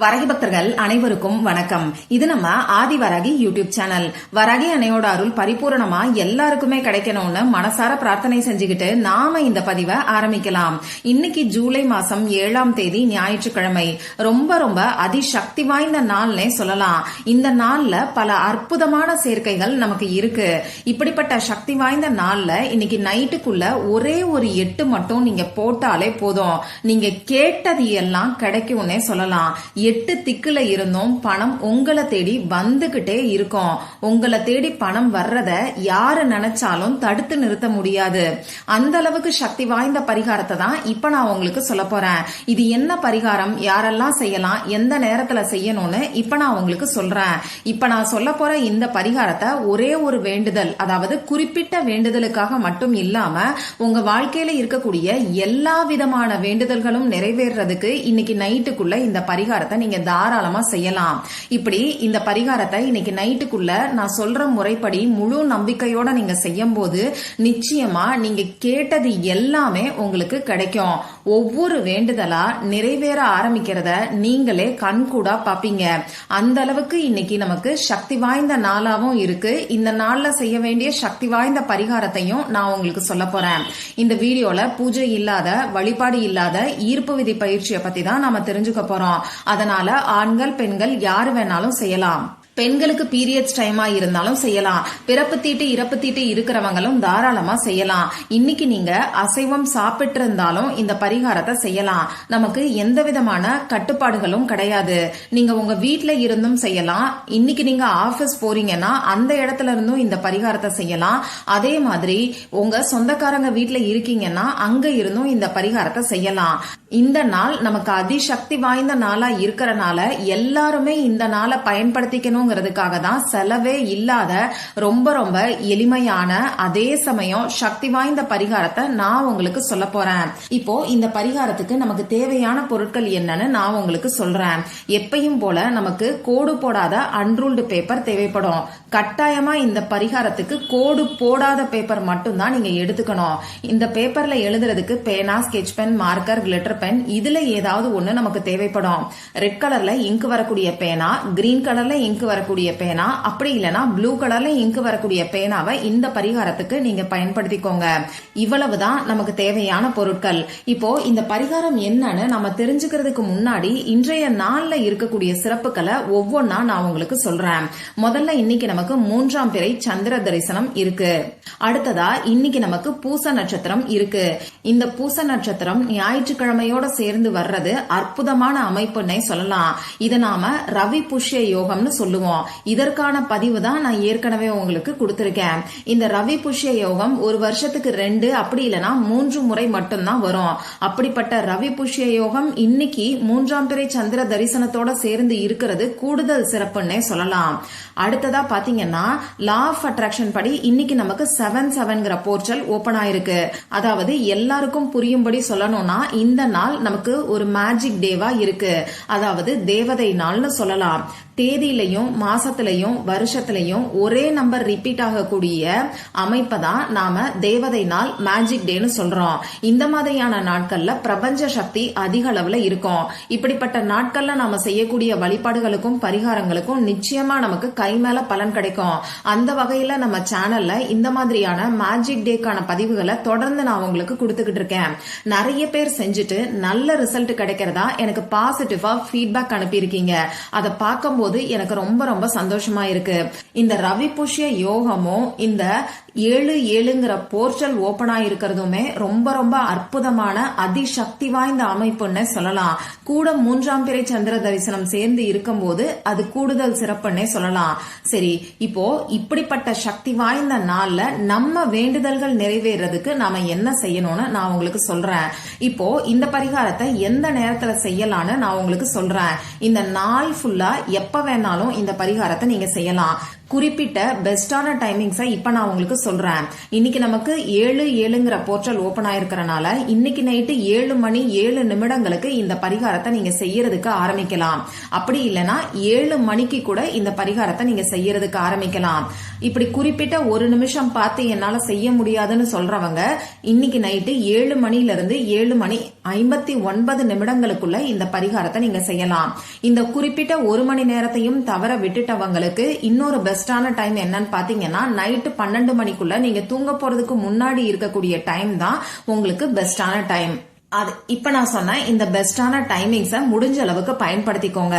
வரகி பக்தர்கள் அனைவருக்கும் வணக்கம். இது நம்ம ஆதி வரகி யூடியூப் சேனல். வரகி அணையோட அருள் பரிபூரணமா எல்லாருக்குமே கிடைக்கணும்னு மனசார பிரார்த்தனை செஞ்சுக்கிட்டு நாம இந்த பதிவை ஆரம்பிக்கலாம். இன்னைக்கு ஜூலை மாசம் ஏழாம் தேதி ஞாயிற்றுக்கிழமை. ரொம்ப ரொம்ப அதிசக்தி வாய்ந்த நாள்னே சொல்லலாம். இந்த நாள்ல பல அற்புதமான சேர்க்கைகள் நமக்கு இருக்கு. இப்படிப்பட்ட சக்தி வாய்ந்த நாள்ல இன்னைக்கு நைட்டுக்குள்ள ஒரே ஒரு எட்டு மட்டும் நீங்க போட்டாலே போதும். நீங்க கேட்டது எல்லாம் கிடைக்கும்னே சொல்லலாம். எட்டு திக்குல இருந்தும் பணம் உங்களை தேடி வந்துகிட்டே இருக்கும். உங்களை தேடி பணம் வர்றத யாரு நினைச்சாலும் தடுத்து நிறுத்த முடியாது. அந்த அளவுக்கு சக்தி வாய்ந்த பரிகாரத்தை தான் இப்ப நான் உங்களுக்கு சொல்ல போறேன். இது என்ன பரிகாரம்? யாரெல்லாம் செய்யலாம்? எந்த நேரத்துல செய்யணும்னு இப்ப நான் உங்களுக்கு சொல்றேன். இப்ப நான் சொல்ல போற இந்த பரிகாரத்தை ஒரே ஒரு வேண்டுதல் அதாவது குறிப்பிட்ட வேண்டுதலுக்காக மட்டும் இல்லாம உங்க வாழ்க்கையில இருக்கக்கூடிய எல்லா விதமான வேண்டுதல்களும் நிறைவேறதுக்கு இன்னைக்கு நைட்டுக்குள்ள இந்த பரிகாரத்தை நீங்க தாராளமா செய்யலாம். இப்படி இந்த பரிகாரத்தை இன்னைக்கு நைட்டுக்குள்ள நான் சொல்ற முறைப்படி முழு நம்பிக்கையோட நீங்க செய்யும் போது நிச்சயமா நீங்க கேட்டது எல்லாமே உங்களுக்கு கிடைக்கும். ஒவ்வொரு வேண்டுதலா நிறைவேற ஆரம்பிக்கிறத நீங்களே கண்கூடா பாப்பீங்க. அந்த அளவுக்கு இன்னைக்கு நமக்கு சக்தி வாய்ந்த நாளாவும் இருக்கு. இந்த நாள்ல செய்ய வேண்டிய சக்தி வாய்ந்த பரிகாரத்தையும் நான் உங்களுக்கு சொல்ல போறேன். இந்த வீடியோல பூஜை இல்லாத வழிபாடு இல்லாத ஈர்ப்பு விதி பயிற்சியை பத்தி தான் நாம தெரிஞ்சுக்க போறோம். அதனால ஆண்கள் பெண்கள் யாரு வேணாலும் செய்யலாம். பெண்களுக்கு பீரியட்ஸ் டைமா இருந்தாலும் செய்யலாம். பிறப்பு தீட்டு இறப்பு தீட்டு இருக்கிறவங்களும் தாராளமா செய்யலாம். இன்னைக்கு நீங்க அசைவம் சாப்பிட்டு இருந்தாலும் இந்த பரிகாரத்தை செய்யலாம். நமக்கு எந்த விதமான கட்டுப்பாடுகளும் கிடையாது. நீங்க உங்க வீட்டுல இருந்தும் செய்யலாம். இன்னைக்கு நீங்க ஆபீஸ் போறீங்கன்னா அந்த இடத்துல இருந்தும் இந்த பரிகாரத்தை செய்யலாம். அதே மாதிரி உங்க சொந்தக்காரங்க வீட்டுல இருக்கீங்கன்னா அங்க இருந்தும் இந்த பரிகாரத்தை செய்யலாம். இந்த நாள் நமக்கு அதிசக்தி வாய்ந்த நாளா இருக்கிறனால எல்லாருமே இந்த நாளை பயன்படுத்திக்கணும் செய்யணுங்கிறதுக்காக தான் செலவே இல்லாத ரொம்ப ரொம்ப எளிமையான அதே சமயம் சக்தி வாய்ந்த பரிகாரத்தை நான் உங்களுக்கு சொல்ல போறேன். இப்போ இந்த பரிகாரத்துக்கு நமக்கு தேவையான பொருட்கள் என்னன்னு நான் உங்களுக்கு சொல்றேன். எப்பையும் போல நமக்கு கோடு போடாத அன்ரூல்டு பேப்பர் தேவைப்படும். கட்டாயமா இந்த பரிகாரத்துக்கு கோடு போடாத பேப்பர் மட்டும்தான் நீங்க எடுத்துக்கணும். இந்த பேப்பர்ல எழுதுறதுக்கு பேனா sketch pen marker glitter pen இதுல ஏதாவது ஒண்ணு நமக்கு தேவைப்படும். ரெட் கலர்ல இங்கு வரக்கூடிய பேனா கிரீன் கலர்ல இங்கு வரக்கூடிய பேனா அப்படி இல்லைன்னா ப்ளூ கலர்ல இங்க் வரக்கூடிய பேனாவை இந்த பரிகாரத்துக்கு நீங்க பயன்படுத்திக்கோங்க. இவ்வளவுதான் நமக்கு தேவையான பொருட்கள். இப்போ இந்த பரிகாரம் என்னன்னு நம்ம தெரிஞ்சுக்கிறதுக்கு முன்னாடி இன்றைய நாள்ல இருக்கக்கூடிய சிறப்புகளை ஒவ்வொன்னா நான் உங்களுக்கு சொல்றேன். முதல்ல இன்னைக்கு நமக்கு மூன்றாம் பிறை சந்திர தரிசனம் இருக்கு. அடுத்ததா இன்னைக்கு நமக்கு பூச நட்சத்திரம் இருக்கு. இந்த பூச நட்சத்திரம் ஞாயிற்றுக்கிழமையோட சேர்ந்து வர்றது அற்புதமான அமைப்புன்னே சொல்லலாம். இதை நாம ரவி புஷ்ய யோகம்னு சொல்லுவோம். இதற்கான பதிவு தான் நான் ஏற்கனவே உங்களுக்கு கொடுத்துருக்கேன். இந்த ரவி புஷ்ய யோகம் ஒரு வருஷத்துக்கு ரெண்டு அப்படி இல்லைன்னா மூன்று முறை மட்டும்தான் வரும். அப்படிப்பட்ட ரவி புஷ்ய யோகம் இன்னைக்கு மூன்றாம் பிறை சந்திர தரிசனத்தோட சேர்ந்து இருக்கிறது கூடுதல் சிறப்புன்னே சொல்லலாம். அடுத்ததா பாத்தீங்கன்னா லா ஆஃப் அட்ராக்ஷன் படி இன்னைக்கு நமக்கு செவன் செவன்கிற போர்ட்டல் ஓபன் ஆயிருக்கு. அதாவது எல்லாருக்கும் புரியும்படி சொல்லணும்னா இந்த நாள் நமக்கு ஒரு மேஜிக் டேவா இருக்கு. அதாவது தேவதை நாள்னு சொல்லலாம். தேதியிலையும் மாசத்திலையும் வருஷத்திலையும் ஒரே நம்பர் ரிப்பீட் ஆகக்கூடிய அமைப்பை தான் நாம தேவதை நாள் மேஜிக் டேன்னு சொல்றோம். இந்த மாதிரியான நாட்கள்ல பிரபஞ்ச சக்தி அதிக அளவுல இருக்கும். இப்படிப்பட்ட நாட்கள்ல நாம செய்யக்கூடிய வழிபாடுகளுக்கும் பரிகாரங்களுக்கும் நிச்சயமா நமக்கு கை மேல பலன் கிடைக்கும். அந்த வகையில நம்ம சேனல்ல இந்த மாதிரியான மேஜிக் டேக்கான பதிவுகளை தொடர்ந்து நான் உங்களுக்கு கொடுத்துக்கிட்டு இருக்கேன். நிறைய பேர் செஞ்சுட்டு நல்ல ரிசல்ட் கிடைக்கிறதா எனக்கு பாசிட்டிவா ஃபீட்பேக் அனுப்பியிருக்கீங்க. அதை பார்க்கும்போது எனக்கு ரொம்ப ரொம்ப சந்தோஷமா இருக்கு. இந்த ரவி புஷ்ய யோகமும் இந்த ஏழு ஏழுங்கிற போர்ட்டல் ஓபன் ஆயிருக்கிறதுமே ரொம்ப ரொம்ப அற்புதமான அதிசக்தி வாய்ந்த அமைப்புன்னு சொல்லலாம். கூட மூன்றாம் பிறை சந்திர தரிசனம் சேர்ந்து இருக்கும்போது அது கூடுதல் சிறப்புன்னே சொல்லலாம். சரி இப்போ இப்படிப்பட்ட சக்தி வாய்ந்த நாள்ல நம்ம வேண்டுதல்கள் நிறைவேறதுக்கு நாம என்ன செய்யணும்னு நான் உங்களுக்கு சொல்றேன். இப்போ இந்த பரிகாரத்தை எந்த நேரத்துல செய்யலாம்னு நான் உங்களுக்கு சொல்றேன். இந்த நாள் ஃபுல்லா எப்ப வேணாலும் இந்த பரிகாரத்தை நீங்க செய்யலாம். குறிப்பிட்ட பெஸ்டான டைமிங்ஸை இப்போ நான் உங்களுக்கு சொல்கிறேன் இன்னைக்கு நமக்கு ஏழு ஏழுங்கிற போர்ட்டல் ஓப்பன் ஆயிருக்கிறனால இன்னைக்கு நைட்டு ஏழு மணி ஏழு நிமிடங்களுக்கு இந்த பரிகாரத்தை நீங்கள் செய்யறதுக்கு ஆரம்பிக்கலாம். அப்படி இல்லைன்னா ஏழு மணிக்கு கூட இந்த பரிகாரத்தை நீங்கள் செய்யறதுக்கு ஆரம்பிக்கலாம். இப்படி குறிப்பிட்ட ஒரு நிமிஷம் பார்த்து என்னால் செய்ய முடியாதுன்னு சொல்றவங்க இன்னைக்கு நைட்டு ஏழு மணில ஏழு மணி ஐம்பத்தி ஒன்பது நிமிடங்களுக்குள்ள இந்த பரிகாரத்தை நீங்க செய்யலாம். இந்த குறிப்பிட்ட ஒரு மணி நேரத்தையும் தவற விட்டுட்டவங்களுக்கு இன்னொரு பெஸ்ட் பெஸ்டான டைம் என்னன்னு பாத்தீங்கன்னா நைட்டு பன்னெண்டு மணிக்குள்ள நீங்க தூங்க போறதுக்கு முன்னாடி இருக்கக்கூடிய டைம் தான் உங்களுக்கு பெஸ்டான டைம் அது இப்ப நான் சொன்ன இந்த பெஸ்டான டைமிங்ஸ முடிஞ்ச அளவுக்கு பயன்படுத்திக்கோங்க.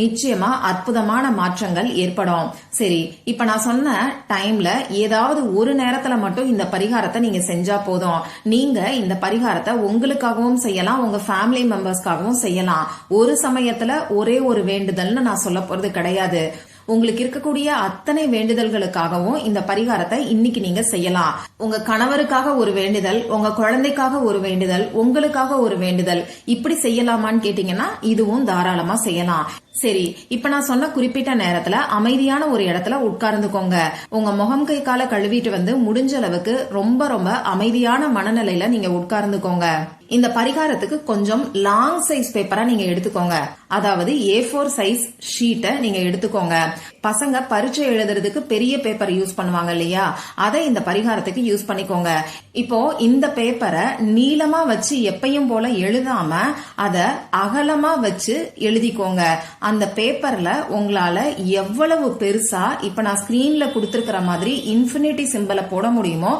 நிச்சயமா அற்புதமான மாற்றங்கள் ஏற்படும். சரி இப்ப நான் சொன்ன டைம்ல ஏதாவது ஒரு நேரத்துல மட்டும் இந்த பரிகாரத்தை நீங்க செஞ்சா போதும். நீங்க இந்த பரிகாரத்தை உங்களுக்காகவும் செய்யலாம் உங்க ஃபேமிலி மெம்பர்ஸ்க்காகவும் செய்யலாம். ஒரு சமயத்துல ஒரே ஒரு வேண்டுதல்னு நான் சொல்ல போறது கிடையாது. உங்களுக்கு இருக்கக்கூடிய அத்தனை வேண்டுதல்களுக்காகவும் இந்த பரிகாரத்தை இன்னைக்கு நீங்க செய்யலாம். உங்க கணவருக்காக ஒரு வேண்டுதல் உங்க குழந்தைக்காக ஒரு வேண்டுதல் உங்களுக்காக ஒரு வேண்டுதல் இப்படி செய்யலாமான்னு கேட்டீங்கன்னா இதுவும் தாராளமா செய்யலாம். சரி இப்ப நான் சொன்ன குறிப்பிட்ட நேரத்துல அமைதியான ஒரு இடத்துல உட்கார்ந்துக்கோங்க. உங்க முகம் கை கால கழுவிட்டு வந்து முடிஞ்ச அளவுக்கு ரொம்ப ரொம்ப அமைதியான மனநிலையில நீங்க உட்கார்ந்துக்கோங்க. இந்த பரிகாரத்துக்கு கொஞ்சம் லாங் சைஸ் பேப்பரா நீங்க எடுத்துக்கோங்க. அதாவது ஏ ஃபோர் சைஸ் ஷீட்டை நீங்க எடுத்துக்கோங்க. பசங்க பரீட்சை எழுதுறதுக்கு பெரிய பேப்பர் யூஸ் பண்ணுவாங்க இல்லையா? அதை இந்த பரிகாரத்துக்கு யூஸ் பண்ணிக்கோங்க. இப்போ இந்த பேப்பரை நீளமா வச்சு எப்பயும் போல எழுதாம அத அகலமா வச்சு எழுதிக்கோங்க. அந்த பேப்பர்ல உங்களால எவ்வளவு பெருசா இப்ப நான் ஸ்கிரீன்ல கொடுத்துருக்கிற மாதிரி இன்ஃபினிட்டி சிம்பிளை போட முடியுமோ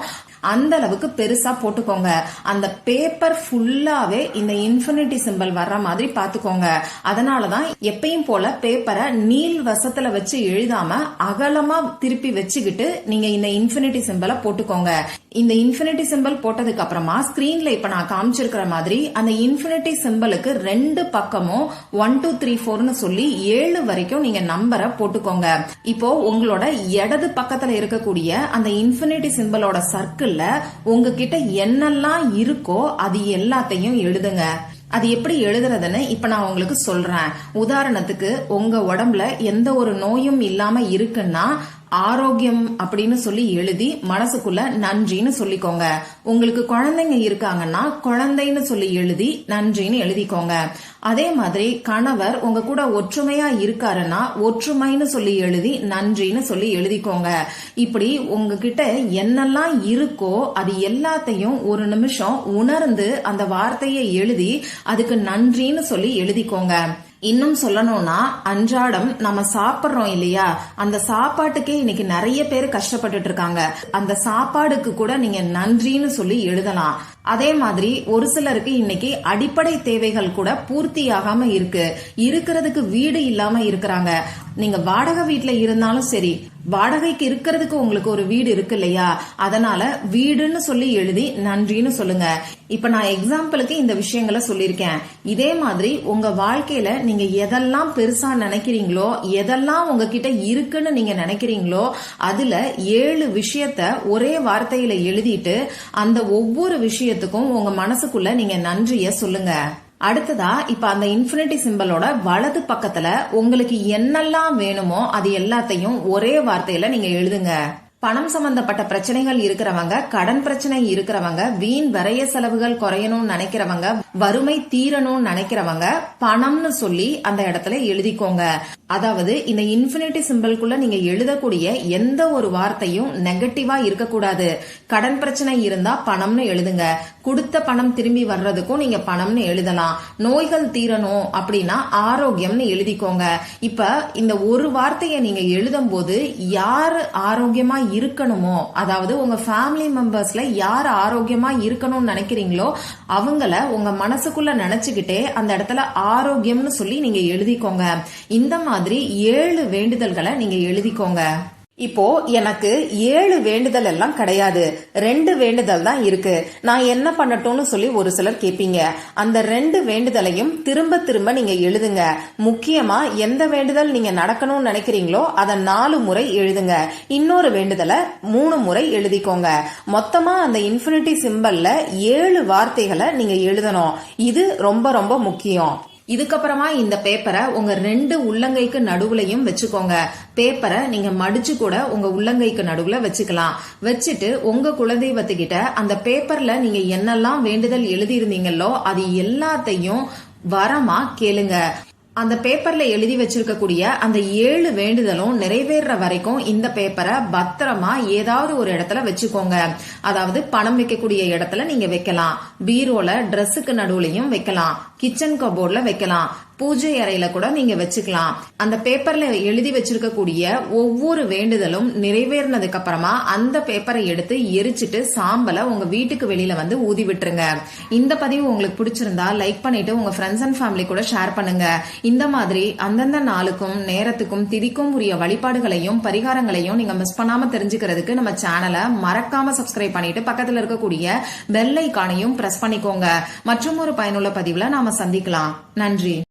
அந்த அளவுக்கு பெருசா போட்டுக்கோங்க. அந்த பேப்பர் ஃபுல்லாவே இந்த இன்ஃபினிட்டி சிம்பிள் வர்ற மாதிரி பாத்துக்கோங்க. அதனாலதான் எப்பயும் போல பேப்பரை நீள் வசத்துல வச்சு எழுதாம அகலமா திருப்பி வச்சுக்கிட்டு நீங்க இந்த இன்ஃபினிட்டி சிம்பிளை போட்டுக்கோங்க. இந்த இன்ஃபினிட்டி சிம்பிள் போட்டதுக்கு அப்புறமா ஸ்கிரீன்ல இப்ப நான் காமிச்சிருக்கிற மாதிரி அந்த இன்ஃபினிட்டி சிம்பிளுக்கு ரெண்டு பக்கமும் ஒன் டூ த்ரீ ஃபோர்னு சொல்லி ஏழு வரைக்கும் நீங்க நம்பரை போட்டுக்கோங்க. இப்போ உங்களோட இடது பக்கத்துல இருக்கக்கூடிய அந்த இன்ஃபினிட்டி சிம்பிளோட பேப்பர்ல உங்ககிட்ட என்னெல்லாம் இருக்கோ அது எல்லாத்தையும் எழுதுங்க. அது எப்படி எழுதுறதுன்னு இப்ப நான் உங்களுக்கு சொல்றேன். உதாரணத்துக்கு உங்க உடம்புல எந்த ஒரு நோயும் இல்லாம இருக்குன்னா ஆரோக்கியம் அப்படின்னு சொல்லி எழுதி மனசுக்குள்ள நன்றின்னு சொல்லிக்கோங்க. உங்களுக்கு குழந்தைங்க இருக்காங்கன்னா குழந்தைன்னு சொல்லி எழுதி நன்றின்னு எழுதிக்கோங்க. அதே மாதிரி கணவர் உங்க கூட ஒற்றுமையா இருக்காருன்னா ஒற்றுமைன்னு சொல்லி எழுதி நன்றின்னு சொல்லி எழுதிக்கோங்க. இப்படி உங்ககிட்ட என்னெல்லாம் இருக்கோ அது எல்லாத்தையும் ஒரு நிமிஷம் உணர்ந்து அந்த வார்த்தையை எழுதி அதுக்கு நன்றின்னு சொல்லி எழுதிக்கோங்க. இன்னும் சொல்லணும்னா அன்றாடம் நம்ம சாப்பிடுறோம் இல்லையா? அந்த சாப்பாட்டுக்கே இன்னைக்கு நிறைய பேர் கஷ்டப்பட்டுட்டு இருக்காங்க. அந்த சாப்பாடுக்கு கூட நீங்க நன்றின்னு சொல்லி எழுதலாம். அதே மாதிரி ஒரு சிலருக்கு இன்னைக்கு அடிப்படை தேவைகள் கூட பூர்த்தியாகாம இருக்கு. இருக்கிறதுக்கு வீடு இல்லாம இருக்கிறாங்க. நீங்க வாடகை வீட்டுல இருந்தாலும் சரி வாடகைக்கு இருக்கிறதுக்கு உங்களுக்கு ஒரு வீடு இருக்கு இல்லையா? அதனால வீடுன்னு சொல்லி எழுதி நன்றின்னு சொல்லுங்க. இப்ப நான் எக்ஸாம்பிளுக்கு இந்த விஷயங்களை சொல்லியிருக்கேன். இதே மாதிரி உங்க வாழ்க்கையில நீங்க எதெல்லாம் பெருசா நினைக்கிறீங்களோ எதெல்லாம் உங்ககிட்ட இருக்குன்னு நீங்க நினைக்கிறீங்களோ அதுல ஏழு விஷயத்த ஒரே வார்த்தையில எழுதிட்டு அந்த ஒவ்வொரு விஷயத்துக்கும் உங்க மனசுக்குள்ள நீங்க நன்றிய சொல்லுங்க. அடுத்ததா இப்ப அந்த இன்ஃபினிட்டி சிம்பலோட வலது பக்கத்துல உங்களுக்கு என்னெல்லாம் வேணுமோ அது எல்லாத்தையும் ஒரே வார்த்தையில நீங்க எழுதுங்க. பணம் சம்பந்தப்பட்ட பிரச்சனைகள் இருக்கிறவங்க கடன் பிரச்சனை இருக்கிறவங்க வீண் விரைய செலவுகள் குறையணும்னு நினைக்கிறவங்க வறுமை தீரணும்னு நினைக்கிறவங்க பணம்னு சொல்லி அந்த இடத்துல எழுதிக்கோங்க. அதாவது இந்த இன்ஃபினிட்டி சிம்பிள்குள்ள நீங்க எழுதக்கூடிய எந்த ஒரு வார்த்தையும் நெகட்டிவா இருக்கக்கூடாது. கடன் பிரச்சனை இருந்தா பணம்னு எழுதுங்க. கொடுத்த பணம் திரும்பி வர்றதுக்கும் நீங்க பணம்னு எழுதலாம். நோய்கள் தீரணும் அப்படின்னா ஆரோக்கியம்னு எழுதிக்கோங்க. இப்ப இந்த ஒரு வார்த்தையை நீங்க எழுதும் போது யார் ஆரோக்கியமா இருக்கணுமோ? அதாவது உங்க ஃபேமிலி மெம்பர்ஸ்ல யார் ஆரோக்கியமா இருக்கணும்னு நினைக்கிறீங்களோ அவங்கள உங்க மனசுக்குள்ள நினைச்சுக்கிட்டே அந்த இடத்துல ஆரோக்கியம்னு சொல்லி நீங்க எழுதிக்கோங்க. இந்த மாதிரி ஏழு வேண்டுதல்களை நீங்க எழுதிக்கோங்க. இப்போ எனக்கு ஏழு வேண்டுதல் எல்லாம் கிடையாது. ரெண்டு வேண்டுதல் தான் இருக்கு. நான் என்ன பண்ணட்டும்னு சொல்லி ஒரு சிலர் கேட்பீங்க அந்த ரெண்டு வேண்டுதலையும் திரும்ப திரும்ப நீங்க எழுதுங்க. முக்கியமா எந்த வேண்டுதல் நீங்க நடக்கணும்னு நினைக்கிறீங்களோ அதை நாலு முறை எழுதுங்க. இன்னொரு வேண்டுதலை மூணு முறை எழுதிக்கோங்க. மொத்தமா அந்த இன்ஃபினிட்டி சிம்பல்ல ஏழு வார்த்தைகளை நீங்க எழுதணும். இது ரொம்ப ரொம்ப முக்கியம். இதுக்கப்புறமா இந்த பேப்பரை உங்க ரெண்டு உள்ளங்கைக்கு நடுவுலையும் வச்சுக்கோங்க. பேப்பரை நீங்க மடிச்சு கூட உங்க உள்ளங்கைக்கு நடுவுல வச்சுக்கலாம். வச்சுட்டு உங்க குலதெய்வத்துக்கிட்ட அந்த பேப்பர்ல நீங்க என்னெல்லாம் வேண்டுதல் எழுதியிருந்தீங்களோ அது எல்லாத்தையும் வரமா கேளுங்க. அந்த பேப்பர்ல எழுதி வச்சிருக்கக்கூடிய அந்த ஏழு வேண்டுதலும் நிறைவேற வரைக்கும் இந்த பேப்பரை பத்திரமா ஏதாவது ஒரு இடத்துல வச்சுக்கோங்க. அதாவது பணம் வைக்கக்கூடிய இடத்துல நீங்க வைக்கலாம். பீரோல ட்ரெஸ்ஸுக்கு நடுவுலையும் வைக்கலாம். கிச்சன் கபோர்ட்ல வைக்கலாம். பூஜை அறையில கூட நீங்க வச்சுக்கலாம். அந்த பேப்பர்ல எழுதி வச்சிருக்கக்கூடிய ஒவ்வொரு வேண்டுதலும் நிறைவேறினதுக்கு அப்புறமா அந்த பேப்பரை எடுத்து எரிச்சிட்டு சாம்பலை உங்க வீட்டுக்கு வெளியில வந்து ஊதி விட்டுருங்க. இந்த பதிவு உங்களுக்கு பிடிச்சிருந்தா லைக் பண்ணிட்டு உங்க ஃப்ரெண்ட்ஸ் அண்ட் ஃபேமிலி கூட ஷேர் பண்ணுங்க. இந்த மாதிரி அந்தந்த நாளுக்கும் நேரத்துக்கும் திதிக்கும் உரிய வழிபாடுகளையும் பரிகாரங்களையும் நீங்க மிஸ் பண்ணாம தெரிஞ்சுக்கிறதுக்கு நம்ம சேனலை மறக்காம சப்ஸ்கிரைப் பண்ணிட்டு பக்கத்துல இருக்கக்கூடிய பெல் ஐக்கானையும் பிரஸ் பண்ணிக்கோங்க. மற்றும் ஒரு பயனுள்ள பதிவுல நாம சந்திக்கலாம். நன்றி.